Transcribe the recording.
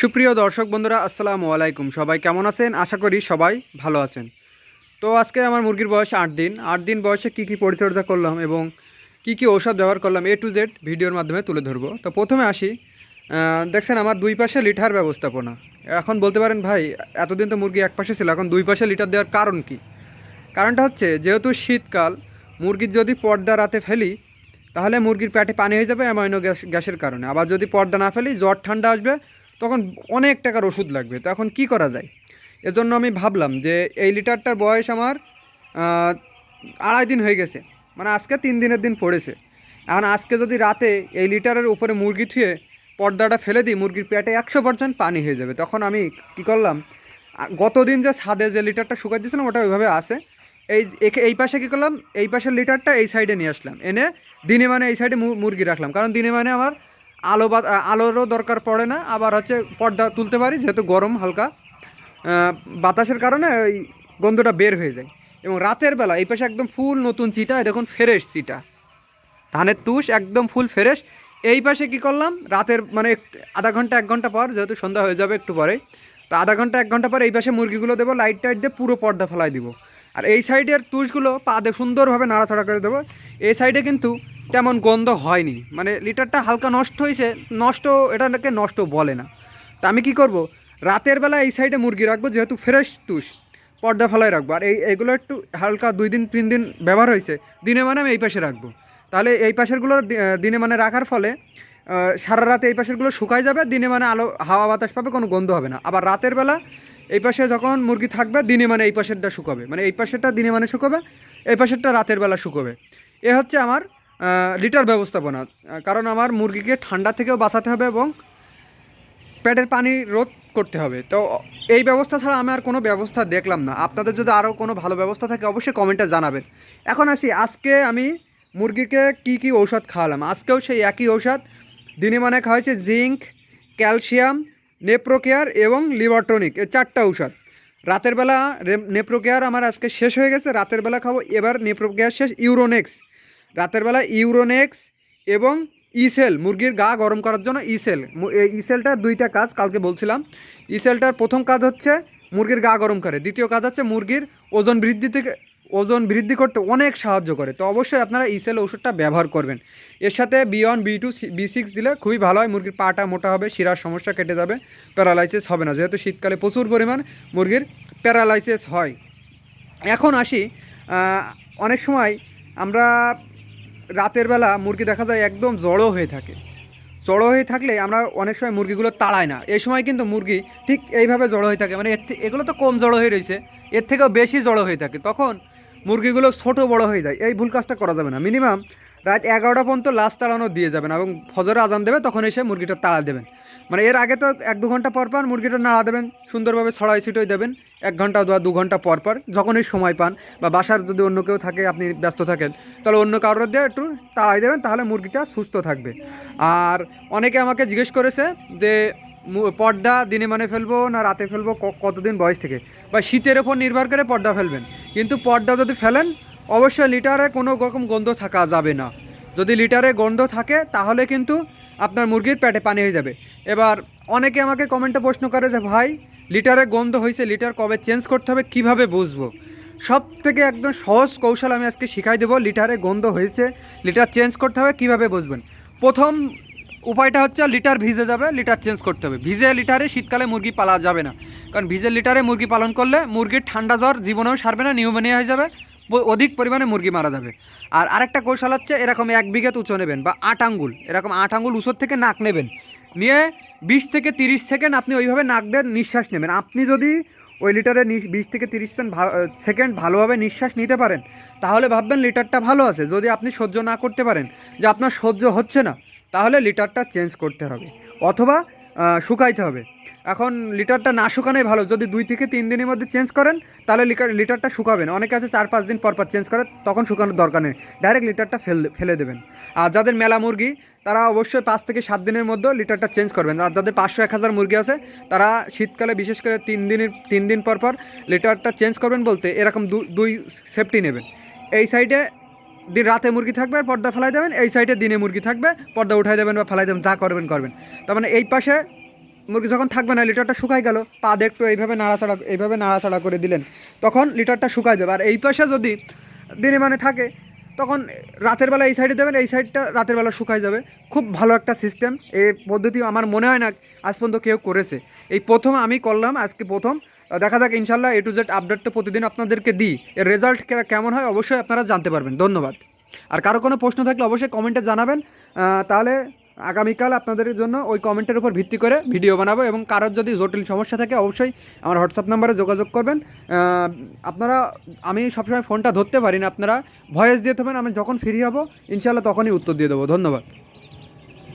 সুপ্রিয় দর্শক বন্ধুরা, আসসালামু আলাইকুম। সবাই কেমন আছেন? আশা করি সবাই ভালো আছেন। তো আজকে আমার মুরগির বয়স আট দিন। আট দিন বয়সে কী কী পরিচর্যা করলাম এবং কী কী ঔষধ ব্যবহার করলাম এ টু জেড ভিডিওর মাধ্যমে তুলে ধরবো। তো প্রথমে আসি। দেখছেন আমার দুই পাশে লিটার ব্যবস্থাপনা। এখন বলতে পারেন, ভাই, এতদিন তো মুরগি এক পাশে ছিল, এখন দুই পাশে লিটার দেওয়ার কারণ কি? কারণটা হচ্ছে, যেহেতু শীতকাল মুরগির যদি পর্দা রাতে ফেলি, তাহলে মুরগির পেটে পানি হয়ে যাবে অ্যামাইনো গ্যাস, গ্যাসের কারণে। আবার যদি পর্দা না ফেলি, জ্বর, ঠান্ডা আসবে তখন অনেক টাকার ওষুধ লাগবে। তো এখন কী করা যায়? এজন্য আমি ভাবলাম যে এই লিটারটার বয়স আমার আড়াই দিন হয়ে গেছে। মানে আজকে তিন দিনের দিন পড়েছে। এখন আজকে যদি রাতে এই লিটারের উপরে মুরগি থুয়ে পর্দাটা ফেলে দিই, মুরগির পেটে একশো পার্সেন্ট পানি হয়ে যাবে। তখন আমি কী করলাম গতদিন যে ছাদে যে লিটারটা শুকাই দিয়েছিলাম, ওটা ওইভাবে আসে এই এই পাশে কী করলাম, এই পাশের লিটারটা এই সাইডে নিয়ে আসলাম। এনে দিনে মানে এই সাইডে মুরগি রাখলাম। কারণ দিনে মানে আমার আলো বা আলোরও দরকার পড়ে না, আবার হচ্ছে পর্দা তুলতে পারি, যেহেতু গরম হালকা। বাতাসের কারণে ওই গন্ধটা বের হয়ে যায়। এবং রাতের বেলা, এই পাশে একদম ফুল নতুন চিটা এখন ফ্রেশ চিটা। ধানের তুষ একদম ফুল ফ্রেশ। এই পাশে কি করলাম, রাতের মানে আধা ঘণ্টা, এক ঘণ্টা পর, যেহেতু সন্ধ্যা হয়ে যাবে একটু পরে, তো আধা ঘণ্টা, এক ঘণ্টা পর এই পাশে মুরগিগুলো দেবো লাইট টাইট দিয়ে পুরো পর্দা ফেলাই দিব। আর এই সাইডের তুষগুলো পা দিয়ে সুন্দরভাবে নাড়াচাড়া করে দেবো। এই সাইডে কিন্তু তেমন গন্ধ হয়নি। মানে লিটারটা হালকা নষ্ট হয়েছে, নষ্ট, এটাকে নষ্ট বলে না। তা আমি কি করব? রাতের বেলা এই সাইডে মুরগি রাখব, যেহেতু ফ্রেশ তুষ, পর্দা ফেলাই রাখব। আর এই, এগুলো একটু হালকা দুই দিন, তিন দিন ব্যবহার হয়েছে, দিনে মানে আমি এই পাশে রাখব। তাহলে এই পাশেরগুলো দিনে মানে রাখার ফলে সারা রাতে এই পাশেরগুলো শুকাই যাবে, দিনে মানে আলো, হাওয়া বাতাস পাবে, কোনো গন্ধ হবে না। আবার রাতের বেলা এই পাশে যখন মুরগি থাকবে, দিনে মানে এই পাশেরটা শুকাবে। মানে এই পাশেরটা দিনে মানে শুকাবে, এই পাশেরটা রাতের বেলা শুকোবে। এ হচ্ছে আমার লিটার ব্যবস্থাপনা। কারণ আমার মুরগিকে ঠান্ডা থেকেও বাঁচাতে হবে এবং পেটের পানি রোধ করতে হবে। তো এই ব্যবস্থা ছাড়া আমি আর কোনো ব্যবস্থা দেখলাম না। আপনাদের যদি আরও কোনো ভালো ব্যবস্থা থাকে, অবশ্যই কমেন্টে জানাবেন। এখন আসি, আজকে আমি মুরগিকে কি কি ঔষধ খাওয়ালাম? আজকেও সেই একই ঔষধ। দিনে মানে খাওয়াইছে জিঙ্ক, ক্যালসিয়াম, নেপ্রোকেয়ার এবং লিভারটনিক। এই চারটা ঔষধ। রাতের বেলা নেপ্রোকেয়ার আমার আজকে শেষ হয়ে গেছে। রাতের বেলা খাব। এবার নেপ্রোকেয়ার শেষ। ইউরোনেক্স। রাতের বেলা ইউরোনেক্স এবং ইসেল, মুরগির গা গরম করার জন্য ইসেল। ইসেলটার দুইটা কাজ, কালকে বলছিলাম। ইসেলটার প্রথম কাজ হচ্ছে মুরগির গা গরম করে। দ্বিতীয় কাজ হচ্ছে মুরগির ওজন বৃদ্ধি থেকে ওজন বৃদ্ধি করতে অনেক সাহায্য করে। তো অবশ্যই আপনারা ইসেল ওষুধটা ব্যবহার করবেন। এর সাথে B one B two B six দিলে খুবই ভালো হয়। মুরগির পাটা মোটা হবে, শিরার সমস্যা কেটে যাবে, প্যারালাইসিস হবে না। যেহেতু শীতকালে প্রচুর পরিমাণ মুরগির প্যারালাইসিস হয়। এখন আসি অনেক সময় আমরা রাতের বেলা মুরগি দেখা যায় একদম জড়ো হয়ে থাকে। জড়ো হয়ে থাকলে আমরা অনেক সময় মুরগিগুলো তাড়াই না। এই সময় কিন্তু মুরগি ঠিক এইভাবে জড়ো হয়ে থাকে। মানে এর এগুলো তো কম জড়ো হয়ে রয়েছে। এর থেকেও বেশি জড়ো হয়ে থাকে। তখন মুরগিগুলো ছোট বড় হয়ে যায়। এই ভুল কাজটা করা যাবে না। মিনিমাম রাত এগারোটা পর্যন্ত লাশ তাড়ানো দিয়ে যাবেন এবং ফজরে আজান দেবে, তখন এসে মুরগিটা তাড়া দেবেন। মানে এর আগে তো এক দু ঘণ্টা পর পর মুরগিটা নাড়া দেবেন, সুন্দরভাবে ছড়াই ছিটই দেবেন। এক ঘণ্টা বা দু ঘণ্টা পর পর যখনই সময় পান বা বাসার যদি অন্য কেউ থাকে, আপনি ব্যস্ত থাকেন, তাহলে অন্য কারোর দিয়ে একটু তাড়াই দেবেন, তাহলে মুরগিটা সুস্থ থাকবে। আর অনেকে আমাকে জিজ্ঞেস করেছে যে পর্দা দিনে মানে ফেলব না রাতে ফেলব? কতদিন বয়স থেকে? বা শীতের ওপর নির্ভর করে পর্দা ফেলবেন। কিন্তু পর্দা যদি ফেলেন, অবশ্যই লিটারে কোনো রকম গন্ধ থাকা যাবে না। যদি লিটারে গন্ধ থাকে, তাহলে কিন্তু আপনার মুরগির পেটে পানি হয়ে যাবে। এবার অনেকে আমাকে কমেন্টে প্রশ্ন করে যে, ভাই লিটারে গন্ধ হয়েছে, লিটার কবে চেঞ্জ করতে হবে, কীভাবে বুঝব? সব থেকে একদম সহজ কৌশল আমি আজকে শিখাই দেবো, লিটারে গন্ধ হয়েছে, লিটার চেঞ্জ করতে হবে, কীভাবে বুঝবেন? প্রথম উপায়টা হচ্ছে লিটার ভিজে যাবে, লিটার চেঞ্জ করতে হবে। ভিজে লিটারে শীতকালে মুরগি পালা যাবে না। কারণ ভিজে লিটারে মুরগি পালন করলে মুরগির ঠান্ডা জ্বর জীবনেও সারবে না, নিউমোনিয়া হয়ে যাবে অধিক পরিমাণে মুরগি মারা যাবে। আর আরেকটা কৌশল হচ্ছে এরকম এক বিঘে উঁচু নেবেন বা আট আঙ্গুল, এরকম আট আঙ্গুল উঁচুর থেকে নাক নেবেন। নিয়ে বিশ থেকে তিরিশ সেকেন্ড আপনি ওইভাবে নাক দেন নিঃশ্বাস নেবেন। আপনি যদি ওই লিটারে বিশ থেকে তিরিশ সেকেন্ড ভালোভাবে নিঃশ্বাস নিতে পারেন, তাহলে ভাববেন লিটারটা ভালো আছে। যদি আপনি সহ্য না করতে পারেন, যে আপনার সহ্য হচ্ছে না, তাহলে লিটারটা চেঞ্জ করতে হবে অথবা শুকাইতে হবে। এখন লিটারটা না শুকানোই ভালো। যদি দুই থেকে তিন দিনের মধ্যে চেঞ্জ করেন, তাহলে লিটার লিটারটা শুকাবেন অনেকে আছে চার পাঁচ দিন পর পর চেঞ্জ করে, তখন শুকানোর দরকার নেই। ডাইরেক্ট লিটারটা ফেল ফেলে দেবেন। আর যাদের মেলা মুরগি, তারা অবশ্যই পাঁচ থেকে সাত দিনের মধ্যে লিটারটা চেঞ্জ করবেন। আর যাদের পাঁচশো এক হাজার মুরগি আছে, তারা শীতকালে বিশেষ করে তিন দিনের তিন দিন পর পর লিটারটা চেঞ্জ করবেন বলতে এরকম দুই সেফটি নেবেন। এই সাইডে দিন রাতে মুরগি থাকবে আর পর্দা ফেলাই দেবেন। এই সাইডে দিনে মুরগি থাকবে, পর্দা উঠাই দেবেন বা ফেলাই দেবেন, যা করবেন করবেন। তার মানে এই পাশে মুরগি যখন থাকবে না লিটারটা শুকাই গেল, পা দিয়ে একটু এইভাবে নাড়াচাড়া এইভাবে নাড়াচাড়া করে দিলেন। তখন লিটারটা শুকাই যাবে। আর এই পাশে যদি দিনে মানে থাকে, তখন রাতের বেলা এই সাইডে দেবেন, এই সাইডটা রাতের বেলা শুকাই যাবে। খুব ভালো একটা সিস্টেম এই পদ্ধতি আমার মনে হয় না আজ পর্যন্ত কেউ করেছে। এই প্রথম আমি করলাম, আজকে প্রথম। দেখা যাক ইনশাল্লাহ এ টু জেড আপডেট তো প্রতিদিন আপনাদেরকে দিই। এর রেজাল্ট কেমন হয়, অবশ্যই আপনারা জানতে পারবেন। ধন্যবাদ। আর কারও কোনো প্রশ্ন থাকলে অবশ্যই কমেন্টে জানাবেন। তাহলে আগামীকাল আপনাদের জন্য ওই কমেন্টের উপর ভিত্তি করে ভিডিও বানাবো এবং কারোর যদি জটিল সমস্যা থাকে অবশ্যই আমার হোয়াটসঅ্যাপ নাম্বারে যোগাযোগ করবেন। আপনারা, আমি সবসময় ফোনটা ধরতে পারি না, আপনারা ভয়েস দিয়ে থাকবেন আমি যখন ফ্রি হব ইনশাল্লাহ তখনই উত্তর দিয়ে দেবো। ধন্যবাদ।